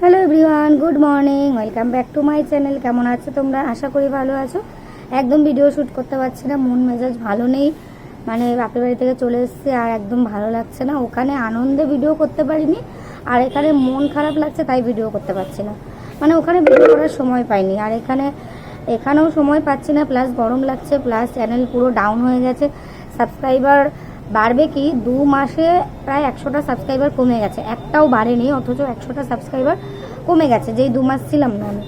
Hello everyone good morning welcome back to my channel কেমন আছো তোমরা? আশা করি ভালো আছো। একদম ভিডিও শ্যুট করতে পারছি না, মন মেজাজ ভালো নেই। মানে বাপের বাড়ি থেকে চলে এসেছি আর একদম ভালো লাগছে না। ওখানে আনন্দে ভিডিও করতে পারিনি, আর এখানে মন খারাপ লাগছে, তাই ভিডিও করতে পারছি না। মানে ওখানে ভিডিও করার সময় পাইনি, আর এখানে এখানেও সময় পাচ্ছি না প্লাস গরম লাগছে প্লাস চ্যানেল পুরো ডাউন হয়ে গেছে। সাবস্ক্রাইবার বাড়বে কি? দু মাসে প্রায় একশোটা সাবস্ক্রাইবার কমে গেছে। একটাও বাড়েনি, অথচ একশোটা সাবস্ক্রাইবার কমে গেছে, যেই দু মাস ছিলাম না আমি।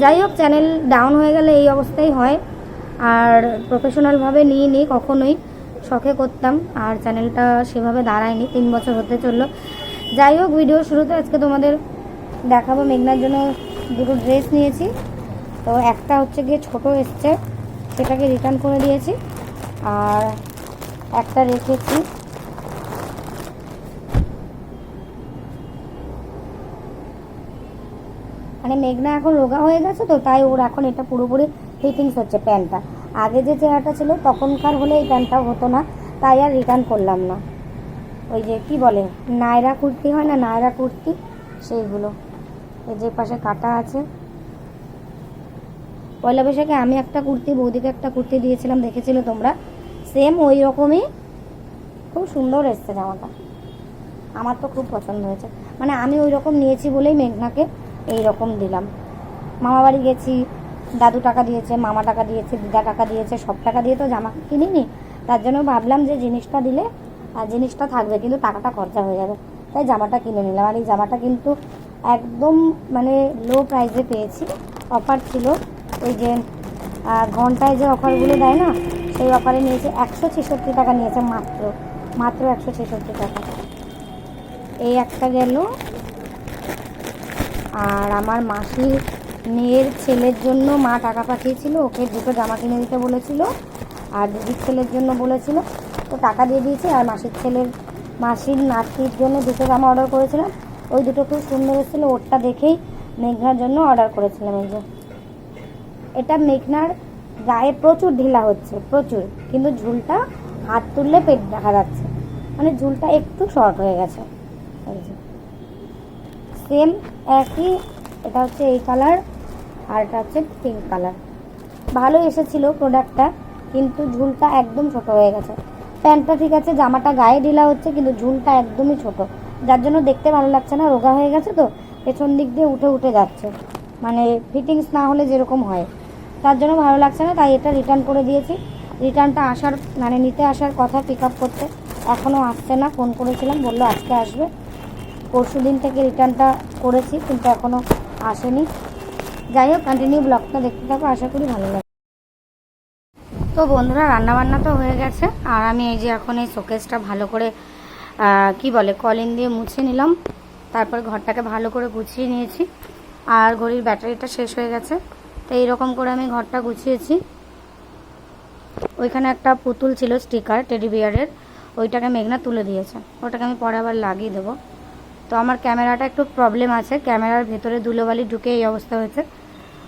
যাই হোক চ্যানেল ডাউন হয়ে গেলে এই অবস্থাই হয়। আর প্রফেশনালভাবে নিয়ে নিই কখনোই শখে করতাম, আর চ্যানেলটা সেভাবে দাঁড়ায়নি, তিন বছর হতে চলল। যাই হোক ভিডিও শুরুতে আজকে তোমাদের দেখাবো। মেঘনার জন্য দুটো ড্রেস নিয়েছি। তো একটা হচ্ছে গিয়ে ছোট এসছে, সেটাকে রিটার্ন করে দিয়েছি। আর একটা রেখেছি। মানে মেঘনা এখন রোগা হয়ে গেছে তো, তাই ওর এখন এটা পুরোপুরি ফিটিংস হচ্ছে প্যান্টটা আগে যে চেহারাটা ছিল, তখনকার হলে এই প্যান্টটাও হতো না, তাই আর রিটার্ন করলাম না। ওই যে কি বলে, নায়রা কুর্তি হয় না, নায়রা কুর্তি? সেইগুলো। এই যে পাশে কাটা আছে। পয়লা বৈশাখে আমি একটা কুর্তি, বৌদিকে একটা কুর্তি দিয়েছিলাম, দেখেছিল তোমরা? সেম ওই রকমই। খুব সুন্দর এসছে জামাটা। আমার তো খুব পছন্দ হয়েছে। মানে আমি ওই রকম নিয়েছি বলেই মেঘনাকে এই রকম দিলাম। মামা বাড়ি গেছি, দাদু টাকা দিয়েছে, মামা টাকা দিয়েছে, দিদা টাকা দিয়েছে, সব টাকা দিয়ে তো জামা কিনিনি। তার জন্য ভাবলাম যে জিনিসটা দিলে আর জিনিসটা থাকবে, কিন্তু টাকাটা খরচা হয়ে যাবে। তাই জামাটা কিনে নিলাম। আর এই জামাটা কিন্তু একদম মানে লো প্রাইসে পেয়েছি। অফার ছিল। ওই যে ঘন্টায় যে অফারগুলো দেয় না সেই অফারে নিয়েছে একশো ছেষট্টি টাকা নিয়েছে মাত্র মাত্র একশো ছেষট্টি টাকা। এই একটা গেল। আর আমার মাসির মেয়ের ছেলের জন্য মা টাকা পাঠিয়েছিল, ওকে দুটো জামা কিনে দিতে বলেছিল, আর দিদির ছেলের জন্য বলেছিল। তো টাকা দিয়ে দিয়েছে, আর মাসির ছেলের, মাসির নাতির জন্য দুটো জামা অর্ডার করেছিলাম। ওই দুটো খুব সুন্দর এসেছিল, ওরটা দেখেই মেঘনার জন্য অর্ডার করেছিলাম এই যে। এটা মেঘনার গায়ে প্রচুর ঢিলা হচ্ছে, প্রচুর। কিন্তু ঝুলটা হাত তুললে পেট দেখা যাচ্ছে। মানে ঝুলটা একটু শর্ট হয়ে গেছে। সেম একই, এটা হচ্ছে এই কালার আর এটা হচ্ছে পিঙ্ক কালার ভালো এসেছিল প্রোডাক্টটা কিন্তু ঝুলটা একদম ছোট হয়ে গেছে। প্যান্টটা ঠিক আছে, জামাটা গায়ে ঢিলা হচ্ছে, কিন্তু ঝুলটা একদমই ছোট। যার জন্য দেখতে ভালো লাগছে না, রোগা হয়ে গেছে তো, পেছন দিক দিয়ে উঠে উঠে যাচ্ছে। মানে ফিটিংস না হলে যেরকম হয়। তার জন্য ভালো লাগছে না, তাই এটা রিটার্ন করে দিয়েছি। রিটার্নটা আসার মানে নিতে আসার কথা পিক আপ করতে। এখনও আসছে না ফোন করেছিলাম, বলল আজকে আসবে। পরশু দিন থেকে রিটার্নটা করেছি, কিন্তু এখনও আসেনি। যাই হোক কন্টিনিউ ব্লগটা দেখতে থাকো, আশা করি ভালো লাগে তো বন্ধুরা, রান্নাবান্না তো হয়ে গেছে, আর আমি এই যে এখন এই শোকেসটা ভালো করে কি বলে, কলিন দিয়ে মুছে নিলাম। তারপর ঘরটাকে ভালো করে গুছিয়ে নিয়েছি। আর ঘড়ির ব্যাটারিটা শেষ হয়ে গেছে। তো এইরকম করে আমি ঘরটা গুছিয়েছি। ওইখানে একটা পুতুল ছিল স্টিকার টেডি বিয়ারের ওইটাকে মেঘনা তুলে দিয়েছে। ওটাকে আমি পরে আবার লাগিয়ে দেবো। তো আমার ক্যামেরাটা একটু প্রবলেম আছে। ক্যামেরার ভেতরে ধুলোবালি ঢুকে এই অবস্থা হয়েছে।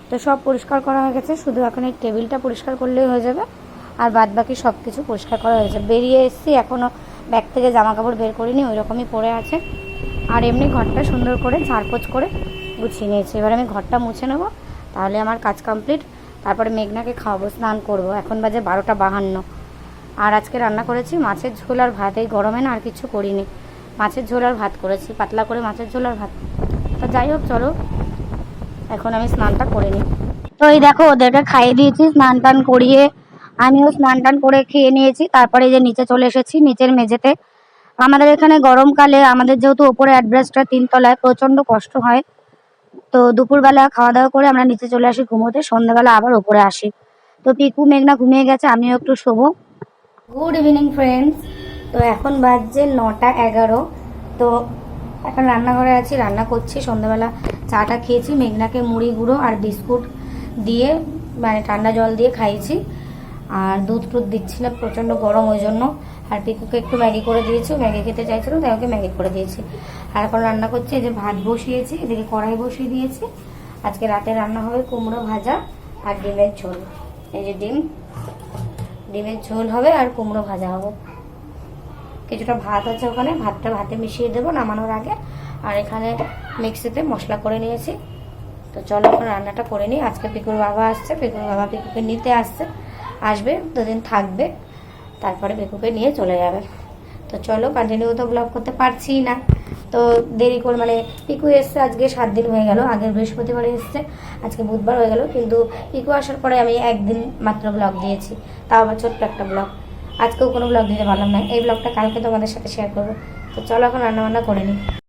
তো সব পরিষ্কার করা হয়ে গেছে। শুধু এখন এই টেবিলটা পরিষ্কার করলেই হয়ে যাবে। আর বাদ বাকি সব কিছু পরিষ্কার করা হয়েছে। বেরিয়ে এসেছি এখনও ব্যাগ থেকে জামা কাপড় বের করিনি ওই রকমই পড়ে আছে। আর এমনি ঘরটা সুন্দর করে ঝাড়পোছ করে গুছিয়ে নিয়েছি। এবার আমি ঘরটা মুছে নেব। তাহলে আমার কাজ কমপ্লিট। তারপরে মেঘনাকে খাওয়াবো, স্নান করব। এখন বাজে বারোটা বাহান্ন। আর আজকে রান্না করেছি মাছের ঝোল আর ভাত। এই গরমে না আর কিছু করিনি। মাছের ঝোল আর ভাত করেছি, পাতলা করে মাছের ঝোল আর ভাত। তো যাই হোক, চলো। এখন আমি স্নানটা করে নিই। তো এই দেখো, ওদেরকে খাইয়ে দিয়েছি, স্নান টান করিয়ে। আমিও স্নান টান করে খেয়ে নিয়েছি। তারপরে যে নিচে চলে এসেছি, নিচের মেঝেতে। আমাদের এখানে গরমকালে আমাদের যেহেতু ওপরে অ্যাড্রেসটা তিনতলায়, প্রচণ্ড কষ্ট হয়। তো দুপুরবেলা খাওয়া দাওয়া করে আমরা নিচে চলে আসি ঘুমোতে, সন্ধ্যাবেলা আবার ওপরে আসি। তো পিকু, মেঘনা ঘুমিয়ে গেছে, আমিও একটু শোবো। গুড ইভিনিং ফ্রেন্ডস তো এখন বাজছে নটা এগারো। তো এখন রান্নাঘরে আছি, রান্না করছি। সন্ধ্যাবেলা চাটা খেয়েছি, মেঘনাকে মুড়ি গুঁড়ো আর বিস্কুট দিয়ে মানে ঠান্ডা জল দিয়ে খাইয়েছি আর দুধ টুধ দিচ্ছিলাম প্রচণ্ড গরম ওই জন্য। আর পিকুকে একটু ম্যাগি করে দিয়েছি ম্যাগি খেতে চাইছিল, তাই ওকে ম্যাগি করে দিয়েছি। আর এখন রান্না করছি এই যে ভাত বসিয়েছি, এদিকে কড়াই বসিয়ে দিয়েছি। আজকে রাতে রান্না হবে কুমড়ো ভাজা আর ডিমের ঝোল। এই যে ডিম, ডিমের ঝোল হবে আর কুমড়ো ভাজা হবে। কিছুটা ভাত আছে ওখানে, ভাতটা ভাতে মিশিয়ে দেবো নামানোর আগে। আর এখানে মিক্সিতে মশলা করে নিয়েছি। তো চলো এখন রান্নাটা করে নিই। আজকে পিকুর বাবা আসছে, পিকুর বাবা পিকুকে নিতে আসছে। আসবে, দুদিন থাকবে, তারপরে পিকুকে নিয়ে চলে যাবে। তো চলো কন্টিনিউ তো ব্লগ করতে পারছি না। তো দেরি করে মানে পিকু এসছে, আজকে সাত দিন হয়ে গেল, আগের বৃহস্পতিবার এসছে, আজকে বুধবার হয়ে গেল, কিন্তু পিকু আসার পরে আমি একদিন মাত্র ব্লগ দিয়েছি। তাও আবার ছোট্ট একটা ব্লগ আজকেও কোনো ব্লগ দিতে পারলাম না। এই ব্লগটা কালকে তোমাদের সাথে শেয়ার করব। তো চলো এখন রান্নাবান্না করে নিই।